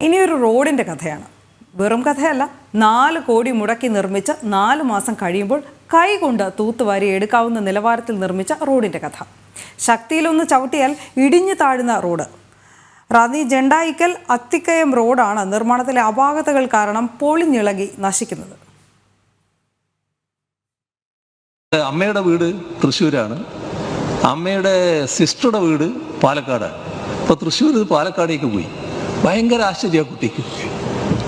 ഇനിയൊരു റോഡിന്റെ കഥയാണ്. വെറും കഥയല്ല നാല് കോടി മുടക്കി നിർമ്മിച്ച് നാല് മാസം കഴിയുമ്പോൾ കൈകൊണ്ട് തൂത്തുവാരി എടുക്കാവുന്ന നിലവാരത്തിൽ നിർമ്മിച്ച റോഡിന്റെ കഥ. ശക്തിയിലൊന്ന് ചവിട്ടിയാൽ ഇടിഞ്ഞു താഴുന്ന റോഡ്. റാന്നി ജണ്ടായിക്കൽ അത്തിക്കയം റോഡാണ് നിർമ്മാണത്തിലെ അപാകതകൾ കാരണം പൊളിഞ്ഞിളകി നശിക്കുന്നത്. അമ്മയുടെ വീട് തൃശ്ശൂരാണ്. അമ്മയുടെ സിസ്റ്ററുടെ വീട് പാലക്കാടാണ്. അപ്പോൾ തൃശ്ശൂർ പാലക്കാടേക്ക് പോയി. ഭയങ്കര ആശ്ചര്യ കുട്ടിക്ക്.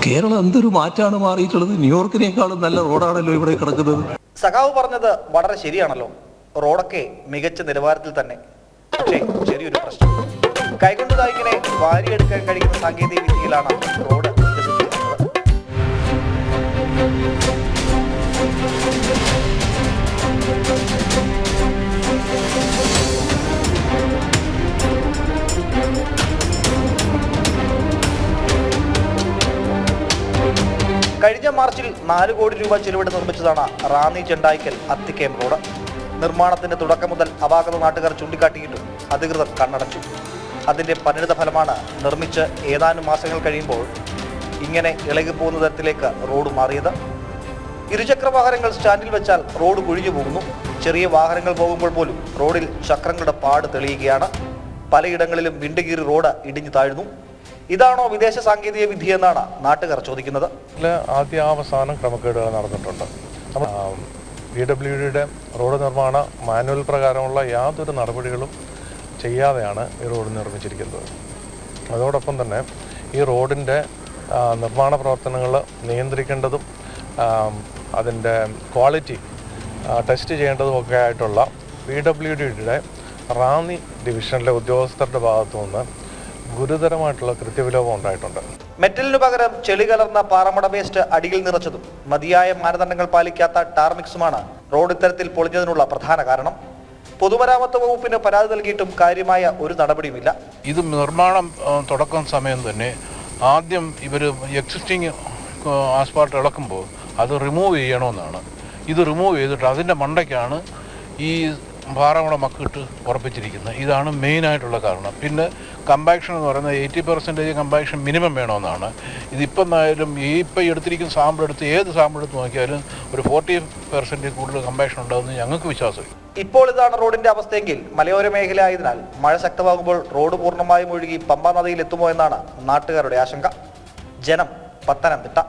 കേരളം എന്തൊരു മാറ്റാണ് മാറിയിട്ടുള്ളത്? ന്യൂയോർക്കിനേക്കാളും നല്ല റോഡാണല്ലോ ഇവിടെ കിടക്കുന്നത്. സഖാവ് പറഞ്ഞത് വളരെ ശരിയാണല്ലോ. റോഡൊക്കെ മികച്ച നിലവാരത്തിൽ തന്നെ. പക്ഷേ ചെറിയൊരു പ്രശ്നം. കൈകൊണ്ടതാ ഇങ്ങനെ വാരിയെടുക്കാൻ കഴിയുന്ന സാങ്കേതിക വിദ്യയിലാണ് റോഡ്. കഴിഞ്ഞ മാർച്ചിൽ നാല് കോടി രൂപ ചെലവിട്ട് നിർമ്മിച്ചതാണ് റാന്നി ചെണ്ടായ്ക്കൽ അത്തിക്കേം റോഡ്. നിർമ്മാണത്തിന്റെ തുടക്കം മുതൽ അപാകത നാട്ടുകാർ ചൂണ്ടിക്കാട്ടിയിട്ടും അധികൃതർ കണ്ണടച്ചു. അതിന്റെ പരിണിത ഫലമാണ് നിർമ്മിച്ച് ഏതാനും മാസങ്ങൾ കഴിയുമ്പോൾ ഇങ്ങനെ ഇളകി പോകുന്ന തരത്തിലേക്ക് റോഡ് മാറിയത്. ഇരുചക്ര വാഹനങ്ങൾ സ്റ്റാൻഡിൽ വെച്ചാൽ റോഡ് കുഴിഞ്ഞു പോകുന്നു. ചെറിയ വാഹനങ്ങൾ പോകുമ്പോൾ പോലും റോഡിൽ ചക്രങ്ങളുടെ പാട് തെളിയുകയാണ്. പലയിടങ്ങളിലും വിണ്ടുകീറി റോഡ് ഇടിഞ്ഞു താഴ്ന്നു. ഇതാണോ വിദേശ സാങ്കേതിക വിധി എന്നാണ് നാട്ടുകാർ ചോദിക്കുന്നത്. ആദ്യ അവസാനം ക്രമക്കേടുകൾ നടന്നിട്ടുണ്ട്. പി ഡബ്ല്യു ഡിയുടെ റോഡ് നിർമ്മാണ മാനുവൽ പ്രകാരമുള്ള യാതൊരു നടപടികളും ചെയ്യാതെയാണ് ഈ റോഡ് നിർമ്മിച്ചിരിക്കുന്നത്. അതോടൊപ്പം തന്നെ ഈ റോഡിന്റെ നിർമ്മാണ പ്രവർത്തനങ്ങൾ നിയന്ത്രിക്കേണ്ടതും അതിന്റെ ക്വാളിറ്റി ടെസ്റ്റ് ചെയ്യേണ്ടതും ഒക്കെ ആയിട്ടുള്ള പി ഡബ്ല്യു ഡിയുടെ റാന്നി ഡിവിഷനിലെ ഉദ്യോഗസ്ഥരുടെ ഭാഗത്തു നിന്ന് ഗുരുതരമായിട്ടുള്ള കൃത്യവിലോപം ഉണ്ടായിട്ടുണ്ട്. മെറ്റലിനു പകരം ചെളി കലർന്ന പാറമട വേസ്റ്റ് അടിയിൽ നിറച്ചതും മതിയായ മാനദണ്ഡങ്ങൾ പാലിക്കാത്ത ടാർമിക്സുമാണ് റോഡ് ഇത്തരത്തിൽ പൊളിഞ്ഞതിനുള്ള പ്രധാന കാരണം. പൊതുമരാമത്ത് വകുപ്പിന് പരാതി നൽകിയിട്ടും കാര്യമായ ഒരു നടപടിയുമില്ല. ഇത് നിർമ്മാണം തുടക്കം സമയം തന്നെ ആദ്യം ഇവർ എക്സിസ്റ്റിംഗ് ആസ്പാൾട്ട് ഇളക്കുമ്പോൾ അത് റിമൂവ് ചെയ്യണമെന്നാണ്. ഇത് റിമൂവ് ചെയ്തിട്ട് അതിന്റെ മണ്ടയ്ക്കാണ് ഈ പാറമട മക്കിട്ട് ഉറപ്പിച്ചിരിക്കുന്നത്. ഇതാണ് മെയിനായിട്ടുള്ള കാരണം. പിന്നെ കമ്പാക്ഷൻ എന്ന് പറയുന്നത് എയ്റ്റി പെർസെന്റേജ് കമ്പാക്ഷൻ മിനിമം വേണമെന്നാണ്. ഇതിപ്പം എന്നായാലും ഈ ഇപ്പം എടുത്തിരിക്കുന്ന സാമ്പിൾ എടുത്ത് ഏത് സാമ്പിൾ എടുത്ത് നോക്കിയാലും ഒരു ഫോർട്ടി പെർസെന്റേജ് കൂടുതൽ കമ്പാക്ഷൻ ഉണ്ടാവുന്ന ഞങ്ങൾക്ക് വിശ്വാസമില്ല. ഇപ്പോൾ ഇതാണ് റോഡിന്റെ അവസ്ഥയെങ്കിൽ മലയോര മേഖല ആയതിനാൽ മഴ ശക്തമാകുമ്പോൾ റോഡ് പൂർണമായും ഒഴുകി പമ്പാ നദിയിൽ എത്തുമോ എന്നാണ് നാട്ടുകാരുടെ ആശങ്ക. ജനം പത്തനംതിട്ട.